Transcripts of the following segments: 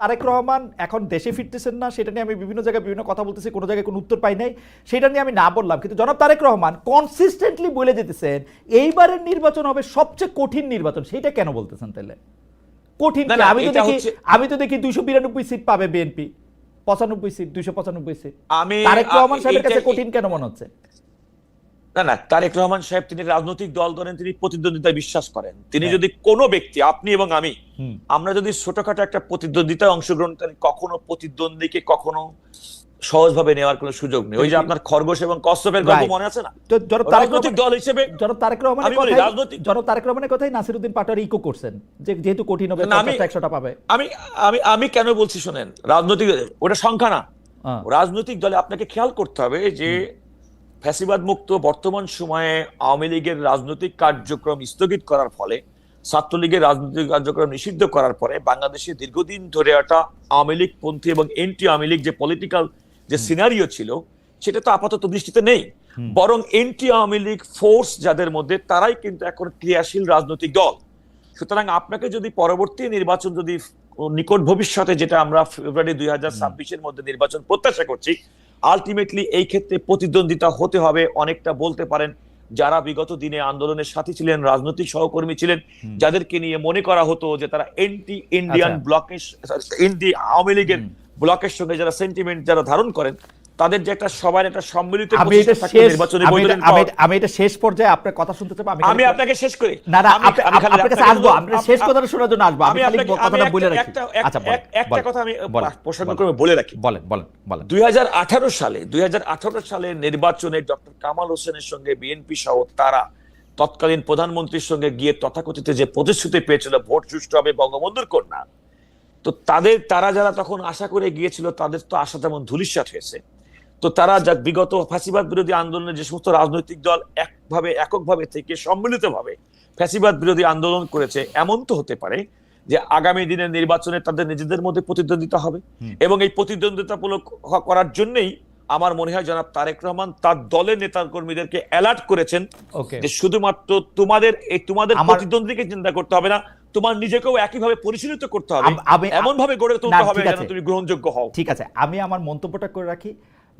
তারেক রহমান এখন দেশে ফিরতেছেন না সেটা নিয়ে আমি বিভিন্ন জায়গায় বিভিন্ন কথা বলতেছি কোনো জায়গায় কোনো উত্তর পাই নাই সেটা নিয়ে আমি না বললাম। কিন্তু জনাব তারেক রহমান কনসিস্টেন্টলি বলে যেতেছেন এইবারের নির্বাচন হবে সবচেয়ে কঠিন নির্বাচন। সেটা কেন বলতেছেন তাহলে? কঠিন আমি তো দেখি আমি তো দেখি দুইশো বিরানব্বই সিট পাবে বিএনপি। পঁচানব্বই সিট দুইশো পঁচানব্বই সিট। আমি তারেক রহমান সাহেবের কাছে কঠিন কেন মনে হচ্ছে? না না তারেক রহমান সাহেব তিনি রাজনৈতিক দল করেন তিনি প্রতিদ্বন্দ্বিতায় বিশ্বাস করেন। তিনি হ্যাঁ। যদি কোনো ব্যক্তি আপনি এবং আমি আমরা যদি ছোটখাটো একটা প্রতিদ্বন্দ্বিতায় অংশগ্রহণ করি কখনো প্রতিদ্বন্দ্বীকে কখনো সহজভাবে নেওয়ার কোনো সুযোগ নেই। ওই যে আপনার খরগোশ এবং কচ্ছপের গল্প মনে আছে না? তো তারেক রাজনৈতিক দল হিসেবে জনাব তারেক রহমানের কথাই রাজনৈতিক- জনাব তারেক রহমানের কথাই নাসিরউদ্দিন পাটোয়ারি ইকো করছেন যে যেহেতু কঠিন হবে না, আমি- পঞ্চাশটা একশোটা পাবে। আমি আমি আমি কেন বলছি শোনেন? রাজনৈতিক ওটা সংখ্যা না। হ্যাঁ। রাজনৈতিক দলে আপনাকে খেয়াল করতে হবে যে ফ্যাসিবাদ মুক্ত বর্তমান সময়ে আওয়ামী লীগের রাজনৈতিক কার্যক্রম স্থগিত করার ফলে ছাত্রলীগের রাজনৈতিক কার্যক্রম নিষিদ্ধ করার পরে বাংলাদেশে দীর্ঘদিন ধরে একটা আওয়ামী লীগ পন্থী এবং এন্টি আওয়ামী লীগ যে পলিটিক্যাল যে সিনারিও ছিল সেটা তো আপাতত দৃষ্টিতে নেই। বরং এন্টি আওয়ামী লীগ ফোর্স যাদের মধ্যে তারাই কিন্তু এখন ক্রিয়াশীল রাজনৈতিক দল। সুতরাং আপনাকে যদি পরবর্তী নির্বাচন যদি নিকট ভবিষ্যতে যেটা আমরা ফেব্রুয়ারি দুই হাজার ছাব্বিশের মধ্যে নির্বাচন প্রত্যাশা করছি আলটিমেটলি এই ক্ষেত্রে প্রতিদ্বন্দ্বিতা হতে হবে। অনেকটা বলতে পারেন যারা বিগত দিনে আন্দোলনের সাথী ছিলেন রাজনৈতিক সহকর্মী ছিলেন যাদেরকে নিয়ে মনে করা হতো যে তারা এন্টি ইন্ডিয়ান। ব্লকের ইন্ডি আওয়ামী লীগের ব্লকের সঙ্গে যারা সেন্টিমেন্ট যারা ধারণ করেন তাদের যে একটা সবার একটা সম্মিলিত আমি এটা শেষ আমি আমি এটা- শেষ পর্যায়ে আপনার কথা শুনতে চাই আমি আমি আপনাকে শেষ করি। না না আপনার কাছে আসব আমরা শেষ কথাটা শোনার জন্য আসব। আমি আমি খালি কথাটা বলে রাখি। আচ্ছা একটা কথা আমি প্রসঙ্গ করে বলে রাখি। বলেন বলেন বলেন। সালে সালে নির্বাচনে ডক্টর কামাল হোসেনের সঙ্গে বিএনপি সহ তারা তৎকালীন প্রধানমন্ত্রীর সঙ্গে গিয়ে তথাকথিত যে প্রতিশ্রুতি পেয়েছিল ভোট সুষ্ঠু হবে বঙ্গবন্ধুর কন্যা তো তাদের তারা যারা তখন আশা করে গিয়েছিল তাদের তো আশা তেমন ধুলিস্বাত হয়েছে। তো তারা যা বিগত ফাঁসিবাদ বিরোধী আন্দোলনে যে সমস্ত রাজনৈতিক দল একভাবে এককভাবে থেকে সম্মিলিতভাবে ফ্যাসিবাদ বিরোধী আন্দোলন করেছে এমন তো হতে পারে যে আগামী দিনের নির্বাচনে তাদের নিজেদের মধ্যে প্রতিদ্বন্দ্বিতা হবে। এবং এই প্রতিদ্বন্দ্বিতামূলক করার জন্যই আমার মনে হয় জনাব তারেক রহমান তার দলের নেতা কর্মীদেরকে অ্যালার্ট করেছেন যে শুধুমাত্র তোমাদের এই তোমাদের প্রতিদ্বন্দ্বীকে চিন্তা করতে হবে না তোমার নিজেকেও একইভাবে পরিচালিত করতে হবে। এমন ভাবে গড়ে তুলতে হবে যেন তুমি গ্রহণযোগ্য হও। ঠিক আছে। আমি আমার মন্তব্যটা করে রাখি।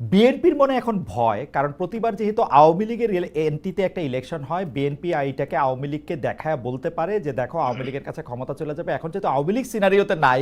বিএনপির মনে এখন ভয়, কারণ প্রতিবার যেহেতু আওয়ামী লীগের এনটিতে একটা ইলেকশন হয়, বিএনপি এইটাকে আওয়ামী লীগকে দেখায়, বলতে পারে যে দেখো আওয়ামী লীগের কাছে ক্ষমতা চলে যাবে। এখন যেহেতু আওয়ামী লীগ সিনারিওতে নাই,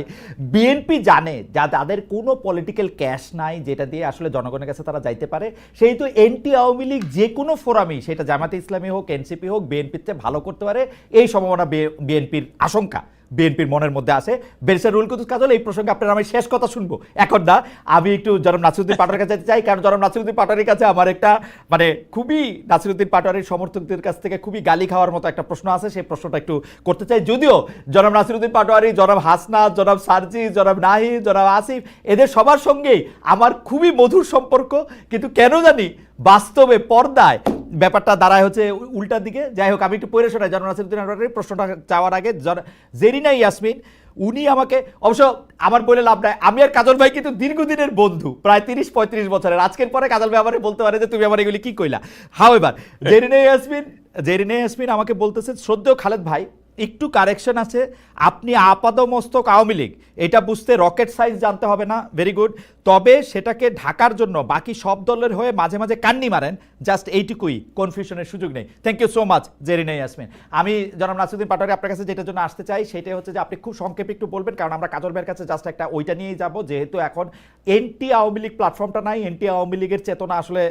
বিএনপি জানে যা তাদের কোনো পলিটিক্যাল ক্যাশ নাই, যেটা দিয়ে আসলে জনগণের কাছে তারা যাইতে পারে সেই তো এনটি আওয়ামী লীগ যে কোনো ফোরামই, সেটা জামাতে ইসলামী হোক, এনসিপি হোক বিএনপির চেয়ে ভালো করতে পারে, এই সম্ভাবনা বিএনপির আশঙ্কা। বিএনপির মনের মধ্যে আছে। বেরিসার রুল কুতুস কাজল, এই প্রসঙ্গে আপনার আমি শেষ কথা শুনব। এখন না, আমি একটু জনাব নাসিরুদ্দিন পাটোয়ারির কাছে চাই, কারণ জনাব নাসিরুদ্দিন পাটোয়ারির কাছে আমার একটা মানে খুবই নাসিরুদ্দিন পাটোয়ারির সমর্থকদের কাছ থেকে খুবই গালি খাওয়ার মতো একটা প্রশ্ন আছে, সেই প্রশ্নটা একটু করতে চাই। যদিও জনাব নাসিরুদ্দিন পাটোয়ারি জনাব হাসনা জনাব সার্জি জনাব নাহি জনাব আসিফ, এদের সবার সঙ্গেই আমার খুবই মধুর সম্পর্ক, কিন্তু কেন জানি বাস্তবে পর্দায় ব্যাপারটা দাঁড়ায় হচ্ছে উল্টার দিকে। যাই হোক, আমি একটু পড়ে শোনাই জনাব নাসিরুদ্দিন প্রশ্নটা চাওয়ার আগে। জন- জেরিনা ইয়াসমিন, উনি আমাকে, অবশ্য আমার বলে লাভ নাই। আমি আর কাজল ভাই কিন্তু দীর্ঘদিনের বন্ধু, প্রায় তিরিশ, পঁয়ত্রিশ বছরের। আজকের পরে কাজল ভাই আমারে বলতে পারে যে, তুমি আমার এগুলি কি কইলা? হাও এবার, জেরিনা ইয়াসমিন জেরিনা ইয়াসমিন আমাকে বলতেছে, শ্রদ্ধেয় খালেদ ভাই, একটু কারেকশন আছে। আপনি আপাদমস্তক আওয়ামী লীগ, এটা বুঝতে রকেট সাইজ জানতে হবে না। Very good. তবে সেটাকে ঢাকার জন্য বাকি সব দলের হয়ে মাঝে মাঝে কান্নি মারেন জাস্ট এইটুকুই কনফিউশনের সুযোগ নেই। Thank you so much Zerina Yasmin. আমি জনাব নাসিরুদ্দিন পাটোয়ারি আপনার কাছে যেটার জন্য আসতে চাই, সেটাই হচ্ছে যে আপনি খুব সংক্ষেপে একটু বলবেন, কারণ আমরা কাজল ভাইয়ের কাছে জাস্ট একটা ওইটা নিয়েই যাব, যেহেতু এখন এনটি আওয়ামী লীগ প্ল্যাটফর্মটা নাই, এনটি আওয়ামী লীগের চেতনা আসলে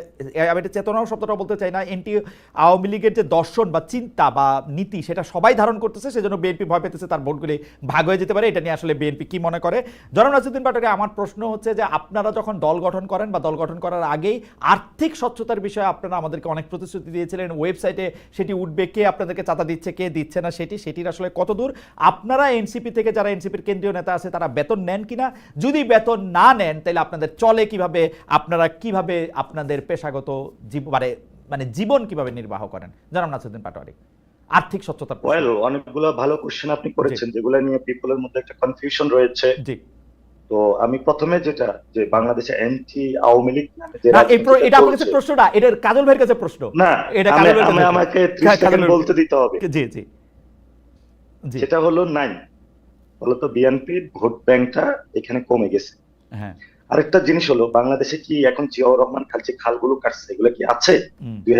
আমি এটা চেতনাও শব্দটা বলতে চাই না, এনটি আওয়ামী লীগের যে দর্শন বা চিন্তা বা নীতি, সেটা সবাই ধারণ করতেছে, সেজন্য বিএনপি ভয় পেতেছে, তার ভোটগুলি ভাগ হয়ে যেতে পারে, এটা নিয়ে আসলে বিএনপি কি মনে করে? জনাব নাসিরুদ্দিন পাটোয়ারি, আমার প্রশ্ন হচ্ছে যে আপনারা যখন দল গঠন করেন বা দল গঠন করার আগেই আর্থিক স্বচ্ছতার বিষয়ে আপনারা আমাদেরকে অনেক প্রতিশ্রুতি দিয়েছিলেন। ওয়েবসাইটে সেটি উঠবে কে আপনাদেরকে চাঁদা দিচ্ছে কে দিচ্ছে না সেটি সেটির আসলে কত দূর? আপনারা এনসিপি থেকে যারা এনসিপির কেন্দ্রীয় নেতা আছে তারা বেতন নেন কিনা? যদি বেতন না নেন তাহলে আপনাদের চলে কীভাবে? আপনারা কীভাবে আপনাদের পেশাগত জীব মানে মানে জীবন কীভাবে নির্বাহ করেন? জানাম নাসিরুদ্দিন পাটোয়ারি আর্থিক প্রশ্ন। ওয়েল অনেকগুলো ভালো কোশ্চেন আপনি করেছেন যেগুলো নিয়ে পিপলের মধ্যে একটা কনফিউশন রয়েছে। জি। তো আমি প্রথমে যেটা যে বাংলাদেশে অ্যান্টি আওয়ামী লীগ এটা কাছে প্রশ্ন না এটা কাজল ভাইয়ের কাছে প্রশ্ন। না এটা কাজল আমাকে 30 সেকেন্ড বলতে দিতে হবে। জি জি। সেটা হলো নাই ফলত বিএনপির ভোট ব্যাংকটা এখানে কমে গেছে। হ্যাঁ। আরেকটা জিনিস হলো বাংলাদেশে কি এখন জিয়াউর রহমান খাল যে খালগুলো কাটছে এগুলো কি আছে। দুই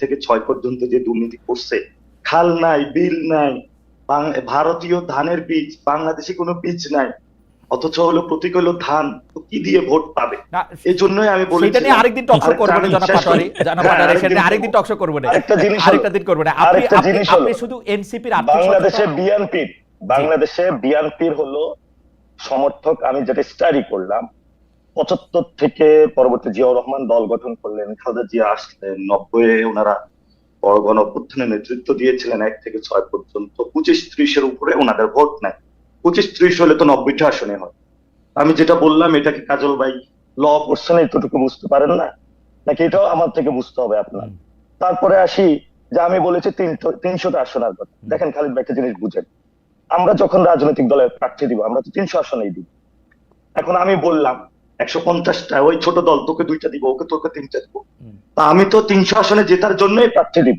থেকে ছয় পর্যন্ত যে দুর্নীতি করছে খাল নাই বিল নাই ভারতীয় ধানের বীজ বাংলাদেশে কোনো বীজ নাই। অথচ হলো প্রতীক হলো ধান তো কি দিয়ে ভোট পাবে? এই জন্যই আমি বলি সেটা নিয়ে আরেকদিন টকশো আরেকটা করব না পাটোয়ারি করি। জনাব হ্যাঁ, সেটা আরেকদিন আরেকদিন টকশো করব না আরেকটা জিনিস আরেকটা দিন করব না। আপনি আপনি আপনি শুধু এনসিপির আর্থিক বাংলাদেশে বিএনপি বাংলাদেশে বিএনপির হলো সমর্থক আমি যেটা স্টাডি করলাম পঁচাত্তর থেকে পরবর্তী জিয়াউর রহমান দল গঠন করলেন খালেদা জিয়া আসলেন নব্বই ওনারা গণ অভ্যুত্থানের নেতৃত্ব দিয়েছিলেন এক থেকে ছয় পর্যন্ত পঁচিশ ত্রিশের উপরে ওনাদের ভোট নাই। পঁচিশ ত্রিশ হলে তো নব্বইটা আসনে হয়। আমি যেটা বললাম এটাকে কাজল ভাই ল পড়ছেন এতটুকু বুঝতে পারেন না? নাকি এটাও আমার থেকে বুঝতে হবে আপনার? তারপরে আসি যে আমি বলেছি তিনশো তিনশোটা আসনের কথা দেখেন খালিদ ভাই একটা জিনিস বুঝেন। আমরা যখন রাজনৈতিক দলের প্রার্থী দিব আমরা তো তিনশো আসনেই দিব। এখন আমি বললাম একশো পঞ্চাশটা ওই ছোট দল তোকে দুইটা দিব ওকে তোকে তিনটা দিব। তা আমি তো তিনশো আসনে জেতার জন্যই প্রার্থী দিব।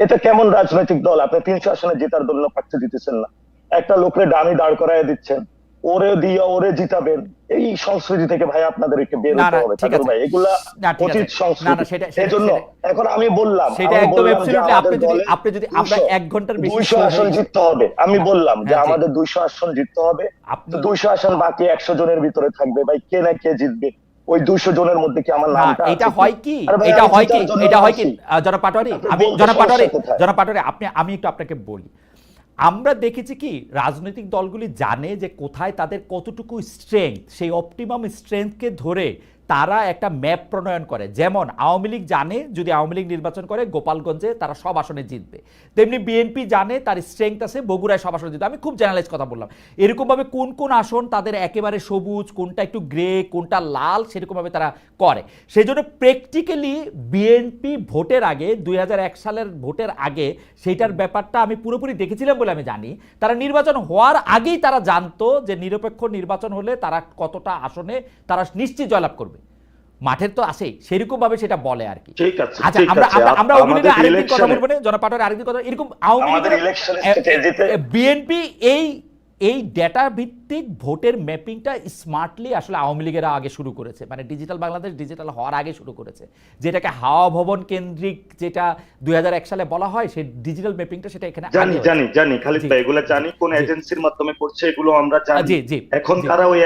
এটা কেমন রাজনৈতিক দল? আপনি তিনশো আসনে জেতার জন্য প্রার্থী দিতেছেন না। একটা লোকরে ডামি দাঁড় করায় দিচ্ছেন। ওরে দিয়ে ওরে জিতাবেন। এই সংস্কৃতি থেকে ভাই আপনাদের একটু বের হতে হবে। ঠিক আছে। ভাই এগুলা না, সংস্কৃতি। এখন আমি বললাম সেটা একদম আপনি যদি আপনি যদি আমরা 200 ঘণ্টার বেশি দুইশো সময় আসন জিততে হবে। আমি বললাম যে হ্যাঁ, আমাদের দুইশো আসন জিততে হবে। তো আসন বাকি একশো জনের ভিতরে থাকবে। ভাই কে না কে জিতবে? ওই দুইশো জনের মধ্যে কি আমার না নামটা এটা হয় কি? এটা হয় কি? এটা হয় কি? জনাব পাটোয়ারি আমি জনাব পাটোয়ারি জনাব পাটোয়ারি আপনি আমি একটু আপনাকে বলি। আমরা দেখেছি কি, রাজনৈতিক দলগুলি জানে যে কোথায় তাদের কতটুকু স্ট্রেংথ সেই অপটিমাম স্ট্রেংথকে ধরে তারা একটা ম্যাপ প্রণয়ন করে। যেমন আওয়ামী লীগ জানে, যদি আওয়ামী লীগ নির্বাচন করে, গোপালগঞ্জে তারা সব আসনে জিতবে। তেমনি বিএনপি জানে, তার স্ট্রেংথ আছে, বগুড়ায় সব আসনে জিতবে। আমি খুব জেনারেলাইজ কথা বললাম। এরকমভাবে কোন কোন আসন তাদের একেবারে সবুজ, কোনটা একটু গ্রে কোনটা লাল, সেরকমভাবে তারা করে। সেই জন্য প্র্যাকটিক্যালি বিএনপি ভোটের আগে দু হাজার এক সালের ভোটের আগে, সেইটার ব্যাপারটা আমি পুরোপুরি দেখেছিলাম বলে আমি জানি। তারা নির্বাচন হওয়ার আগেই তারা জানতো যে নিরপেক্ষ নির্বাচন হলে তারা কতটা আসনে, তারা নিশ্চিত জয়লাভ করবে। মাঠের তো আসে সেরকম ভাবে সেটা বলে আর কি। ঠিক আছে আচ্ছা আমরা আমরা- ওগুলো আরেকদিন কথা বলব না জনপাটের আরেকদিন কথা এরকম আওয়ামী এ- বিএনপি এই এই ডেটা ভিত্তিক ভোটের ম্যাপিংটা স্মার্টলি আসলে আওয়ামী লীগেরা আগে শুরু করেছে। মানে ডিজিটাল বাংলাদেশ ডিজিটাল হওয়ার আগে শুরু করেছে। যেটাকে হাওয়া ভবন কেন্দ্রিক যেটা দুই সালে বলা হয় সেই ডিজিটাল ম্যাপিংটা সেটা এখানে জানি জানি জানি। ভাই এগুলো জানি কোন এজেন্সির মাধ্যমে করছে এগুলো আমরা জানি। জি জি এখন তারা ওই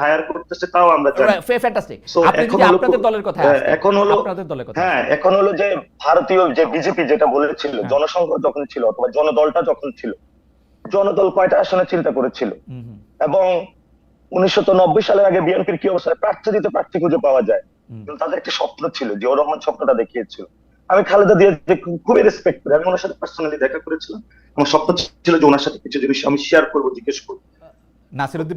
হায়ার করতেছে তাও আমরা জানি। ফ্যান্টাস্টিক আপনি যদি আপনাদের দলের কথা হ্যাঁ, এখন হলো- আপনাদের দলের কথা হ্যাঁ এখন হলো যে ভারতীয় যে বিজেপি যেটা বলেছিল হ্যাঁ। জনসংঘ যখন ছিল অথবা জনদলটা যখন ছিল জনদল কয়টা আসনে চিন্তা করেছিল? এবং উনিশশো সালের আগে বিএনপির কি অবস্থা প্রার্থী দিতে প্রার্থী খুঁজে পাওয়া যায়। কিন্তু তাদের একটা স্বপ্ন ছিল যে রহমান স্বপ্নটা দেখিয়েছিল। আমি খালেদা দিয়ে খুবই রেসপেক্ট করি। আমি ওনার সাথে পার্সোনালি দেখা করেছিলাম। আমার স্বপ্ন ছিল যে ওনার সাথে কিছু জিনিস আমি শেয়ার করব জিজ্ঞেস করব। নাসিরউদ্দিন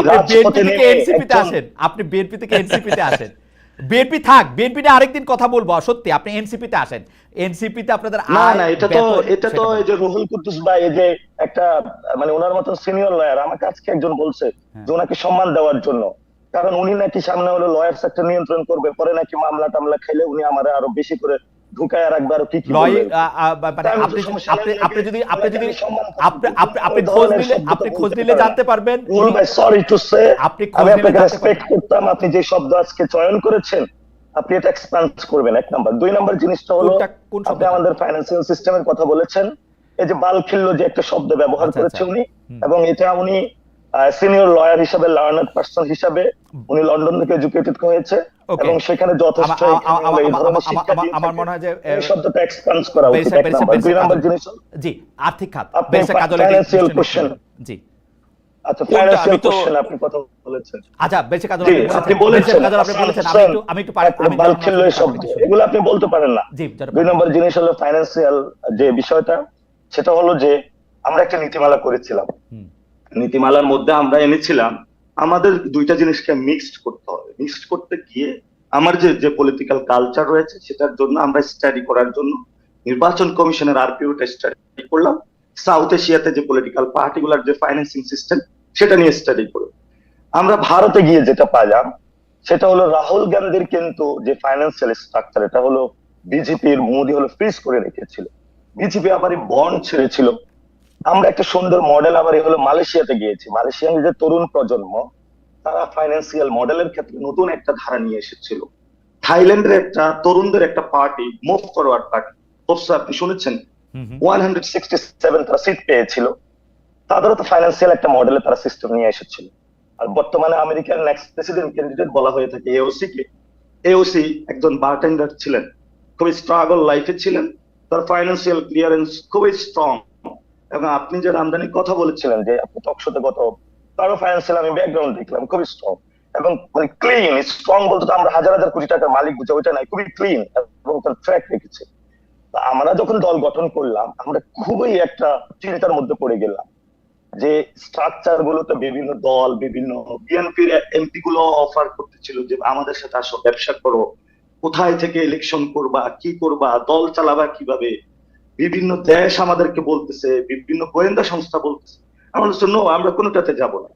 আপনি বিএনপি থেকে নেমে এনসিপি তে আসেন। আপনি বিএনপি থেকে এনসিপি তে আসেন। বিএনপি থাক বিএনপি নিয়ে আরেকদিন কথা বলব সত্যি আপনি এনসিপি তে আসেন এনসিপি তে আপনাদের না না এটা তো এটা তো এই যে রুহুল কুদ্দুস ভাই এই যে একটা মানে ওনার মতন সিনিয়র লয়ার আমাকে আজকে একজন বলছে হ্যাঁ। যে ওনাকে সম্মান দেওয়ার জন্য কারণ উনি নাকি সামনে হলো লয়ার সেক্টর নিয়ন্ত্রণ করবে পরে নাকি মামলা টামলা খেলে উনি আমার আরও বেশি করে ঢুকায় রাখবে আরও কি মানে আপনি আপনি যদি আপনি যদি। আপনি খোঁজ নিলে আপনি খোঁজ নিলে জানতে পারবেন। সরি টু সে আপনি খোঁজ নিলে রেসপেক্ট করতাম আপনি যে শব্দ আজকে চয়ন করেছেন আপনি এটা এক্সপান্স করবেন। এক নাম্বার দুই নাম্বার জিনিসটা হলো আপনি? আমাদের ফাইন্যান্সিয়াল সিস্টেমের কথা বলেছেন। এই যে বালখিল্য যে একটা শব্দ ব্যবহার আচ্ছা, করেছে আচ্ছা। উনি এবং এটা উনি সিনিয়র লয়ার হিসাবে লার্নার পার্সন হিসাবে উনি লন্ডন থেকে এডুকেটেড হয়েছে এবং সেখানে যথেষ্ট আমার মনে হয় যে, শব্দটা এক্সপান্স করা উচিত। দুই নাম্বার জিনিস জি আর্থিক খাত। এটি- question। জি। আচ্ছা ফাইন্যান্সিয়াল কোশ্চেন আপনি কথা বলেছেন। আচ্ছা আপনি বলেছেন। বলেছেন। আপনি বলেছেন। আমি একটু আমি একটু পারি- আমি এই শব্দ এগুলো আপনি বলতে পারেন না। জি দুই নম্বর জিনিস হলো ফাইন্যান্সিয়াল যে বিষয়টা সেটা হলো যে আমরা একটা নীতিমালা করেছিলাম। নীতিমালার মধ্যে আমরা এনেছিলাম, আমাদের দুইটা জিনিসকে মিক্সড করতে হবে। মিক্সড করতে গিয়ে আমার যে যে পলিটিক্যাল কালচার রয়েছে, সেটার জন্য আমরা স্টাডি করার জন্য নির্বাচন কমিশনের আরপিওটা স্টাডি করলাম। সাউথ এশিয়াতে যে পলিটিক্যাল পার্টিগুলার যে ফাইন্যান্সিং সিস্টেম সেটা নিয়ে স্টাডি করলাম। আমরা ভারতে গিয়ে যেটা পাইলাম, সেটা হলো রাহুল গান্ধীর কিন্তু যে ফাইন্যান্সিয়াল স্ট্রাকচার এটা হলো বিজেপির মোদি হলো ফ্রিজ করে রেখেছিল। বিজেপি আবার বন্ড ছেড়েছিল। আমরা একটা সুন্দর মডেল আবার এই হলো মালয়েশিয়াতে গিয়েছি। মালয়েশিয়ান যে তরুণ প্রজন্ম তারা ফাইন্যান্সিয়াল মডেলের ক্ষেত্রে নতুন একটা ধারা নিয়ে এসেছিল। থাইল্যান্ডের একটা তরুণদের একটা পার্টি মুভ ফরওয়ার্ড পার্টি অবশ্য আপনি শুনেছেন। ওয়ান হান্ড্রেড সিক্সটি সেভেন তারা সিট পেয়েছিল। তাদেরও তো ফাইন্যান্সিয়াল একটা মডেলে তারা সিস্টেম নিয়ে এসেছিল। আর বর্তমানে আমেরিকার নেক্সট প্রেসিডেন্ট ক্যান্ডিডেট বলা হয়ে থাকে এওসি কে। এওসি একজন বারটেন্ডার ছিলেন। খুবই স্ট্রাগল লাইফে ছিলেন। তার ফাইন্যান্সিয়াল ক্লিয়ারেন্স খুবই স্ট্রং এবং আপনি যে আমদানির কথা বলেছিলেন যে আপনি টকশোতে গত তারও ফাইন্যান্সিয়াল আমি ব্যাকগ্রাউন্ড দেখলাম, খুবই স্ট্রং এবং মানে ক্লিন স্ট্রং বলতে তো আমরা হাজার হাজার কোটি টাকার মালিক বুঝে ওইটা নাই, খুবই ক্লিন এবং তার ট্র্যাক রেখেছে আমরা যখন দল গঠন করলাম, আমরা খুবই একটা চিন্তার মধ্যে পড়ে গেলাম যে স্ট্রাকচার গুলোতে বিভিন্ন দল, বিভিন্ন বিএনপির এমপি গুলো অফার করতেছিল যে আমাদের সাথে আসো, ব্যবসা করো, কোথায় থেকে ইলেকশন করবা, কি করবা, দল চালাবা কীভাবে বিভিন্ন দেশ আমাদেরকে বলতেছে বিভিন্ন গোয়েন্দা সংস্থা বলতেছে। আমরা বলছি, "No, আমরা কোনোটাতে যাব না।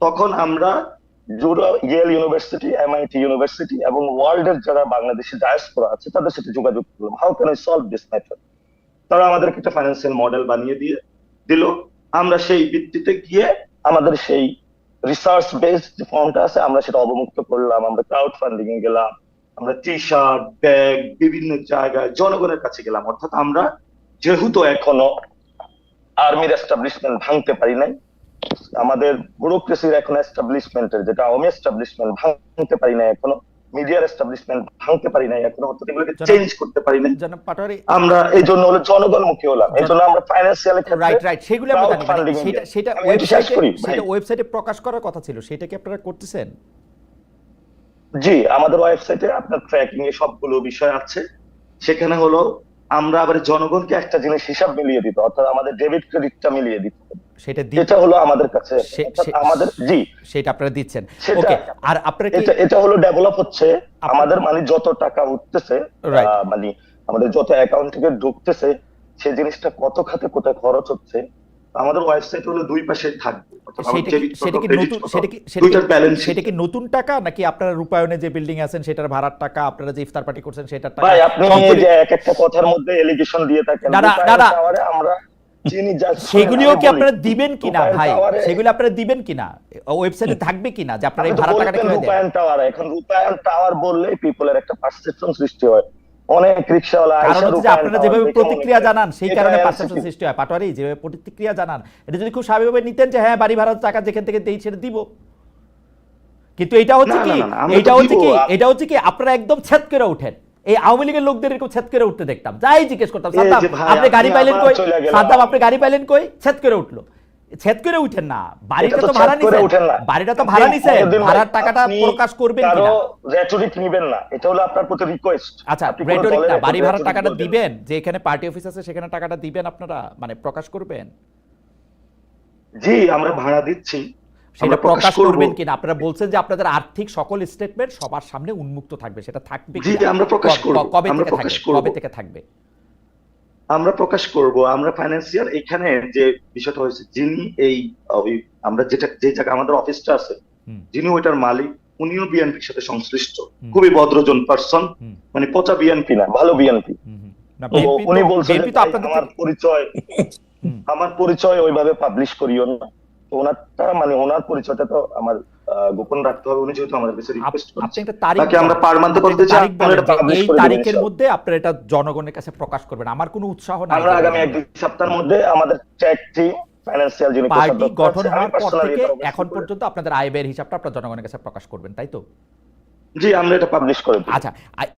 তখন আমরা জুডো ইয়েল ইউনিভার্সিটি এমআইটি ইউনিভার্সিটি এবং ওয়ার্ল্ডের যারা বাংলাদেশে ডায়াসপোরা আছে তাদের সাথে যোগাযোগ করলাম। How can I solve this matter তারা আমাদেরকে একটা ফাইন্যান্সিয়াল মডেল বানিয়ে দিয়ে দিল। আমরা সেই ভিত্তিতে গিয়ে আমাদের সেই রিসার্চ বেসড যে ফর্মটা আছে আমরা সেটা অবমুক্ত করলাম। আমরা ক্রাউড ফান্ডিং এ গেলাম। আমরা টি শার্ট ব্যাগ বিভিন্ন জায়গায় জনগণের কাছে গেলাম। অর্থাৎ আমরা যেহেতু এখনও আর্মির এস্টাবলিশমেন্ট ভাঙতে পারি নাই আমাদের ব্যুরোক্রেসির এখন এস্টাবলিশমেন্টের যেটা আওয়ামী এস্টাবলিশমেন্ট ভাঙতে পারি নাই এখনও মিডিয়ার এস্টাবলিশমেন্ট ভাঙতে পারি নাই এখনও এগুলোকে চেঞ্জ করতে পারি নাই। আমরা এই জন্য হলো জনগণমুখী হলাম এই জন্য আমরা ফাইন্যান্সিয়াল রাইট রাইট সেগুলো আমি জানি সেটা সেটা ওয়েবসাইটে সেটা ওয়েবসাইটে প্রকাশ করার কথা ছিল সেটা কি আপনারা করতেছেন? জি আমাদের ওয়েবসাইটে আপনার ট্র্যাকিং এ সবগুলো বিষয় আছে সেখানে হলো আমরা আবার জনগণকে একটা জিনিস হিসাব মিলিয়ে দিতে অর্থাৎ আমাদের ডেবিট ক্রেডিটটা মিলিয়ে দিতে সেটা এটা হলো আমাদের কাছে অর্থাৎ আমাদের জি। সেটা আপনারা দিচ্ছেন। ওকে আর আপনারা কি এটা এটা হলো ডেভেলপ হচ্ছে। আমাদের মানে যত টাকা উঠতেছে মানে আমাদের যত অ্যাকাউন্ট থেকে ঢুকতেছে সেই জিনিসটা কত খাতে কোথায় খরচ হচ্ছে আমাদের ওয়েবসাইট হলো দুই পাশে থাকবে। সেটা কি নতুন টাকা নাকি আপনারা রূপায়ণে যে বিল্ডিং আছেন সেটার ভাড়ার টাকা আপনারা যে ইফতার পার্টি করছেন সেটার টাকা? ভাই আপনি যে এক একটা কথার মধ্যে এলিগেশন দিয়ে থাকেন আমরা সেগুলিও কি আপনারা দিবেন কিনা ভাই? সেগুলো আপনারা দিবেন কিনা? ওয়েবসাইটে থাকবে কিনা যে আপনারা এই ভাড়া টাকাটা কীভাবে দেন? রূপায়ণ টাওয়ার। এখন রূপায়ণ টাওয়ার বললেই পিপলের একটা পারসেপশন সৃষ্টি হয়। অনেক কারণ হচ্ছে আপনারা যেভাবে প্রতিক্রিয়া জানান সেই কারণে পারসেপশন সৃষ্টি হয়। পাটোয়ারি যেভাবে প্রতিক্রিয়া জানান এটা যদি খুব স্বাভাবিকভাবে নিতেন যে হ্যাঁ বাড়ি ভাড়ার টাকা যেখান থেকে দেই সেটা দিব। কিন্তু এটা হচ্ছে কি? এটা হচ্ছে কি? এটা হচ্ছে কি? আপনারা একদম ছেদ করে উঠেন এই আওয়ামী লীগের লোকদের এরকম ছেদ করে উঠতে দেখতাম। যাই জিজ্ঞেস করতাম সাদ্দাম আপনি গাড়ি পাইলেন কই? সাদ্দাম আপনি গাড়ি পাইলেন কই? ছেদ করে উঠল। ছেদ করে উঠেন না। বাড়িটা তো ভাড়া নিছেন। বাড়িটা তো ভাড়া নিছেন। ভাড়ার টাকাটা প্রকাশ করবেন কারও কিনা? রেটরিক নিবেন না। এটা হলো আপনার প্রতি রিকোয়েস্ট আচ্ছা রেটরিক না বাড়ি ভাড়ার টাকাটা দিবেন যে এখানে পার্টি অফিস আছে সেখানে টাকাটা দিবেন আপনারা? মানে প্রকাশ করবেন? জি আমরা ভাড়া দিচ্ছি। সেটা প্রকাশ করব। করবেন কিনা? আপনারা বলছেন যে আপনাদের আর্থিক সকল স্টেটমেন্ট সবার সামনে উন্মুক্ত থাকবে সেটা থাকবে জি, আমরা প্রকাশ করব। কবে থেকে থাকবে? কবে থেকে থাকবে? আমরা প্রকাশ করব আমরা ফাইন্যান্সিয়াল এখানে যে বিষয়টা হয়েছে যিনি এই আমরা যেটা যে জায়গা আমাদের অফিসটা আছে যিনি ওইটার মালিক উনিও বিএনপির সাথে সংশ্লিষ্ট। খুবই ভদ্রজন পার্সন মানে পচা বিএনপি না ভালো বিএনপি উনি বলছেন আমার পরিচয় আমার পরিচয় ওইভাবে পাবলিশ করিও না। তো ওনারটা মানে ওনার পরিচয়টা তো আমার গোপন রাখতে হবে। উনি যেহেতু আমাদের কাছে রিকোয়েস্ট আপনি একটা তারিখ তাকে আমরা বলেন। পার মান্থ আপনি করতে চাই এই তারিখের মধ্যে আপনারা এটা জনগণের কাছে প্রকাশ করবেন। আমার কোনো উৎসাহ নাই। আমরা আগামী এক দুই সপ্তাহের মধ্যে আমাদের যিনি পার্টি গঠন হওয়ার পর থেকে এখন পর্যন্ত আপনাদের আয় ব্যয়ের হিসাবটা আপনারা জনগণের কাছে প্রকাশ করবেন তাই তো? জি আমরা এটা পাবলিশ করে আচ্ছা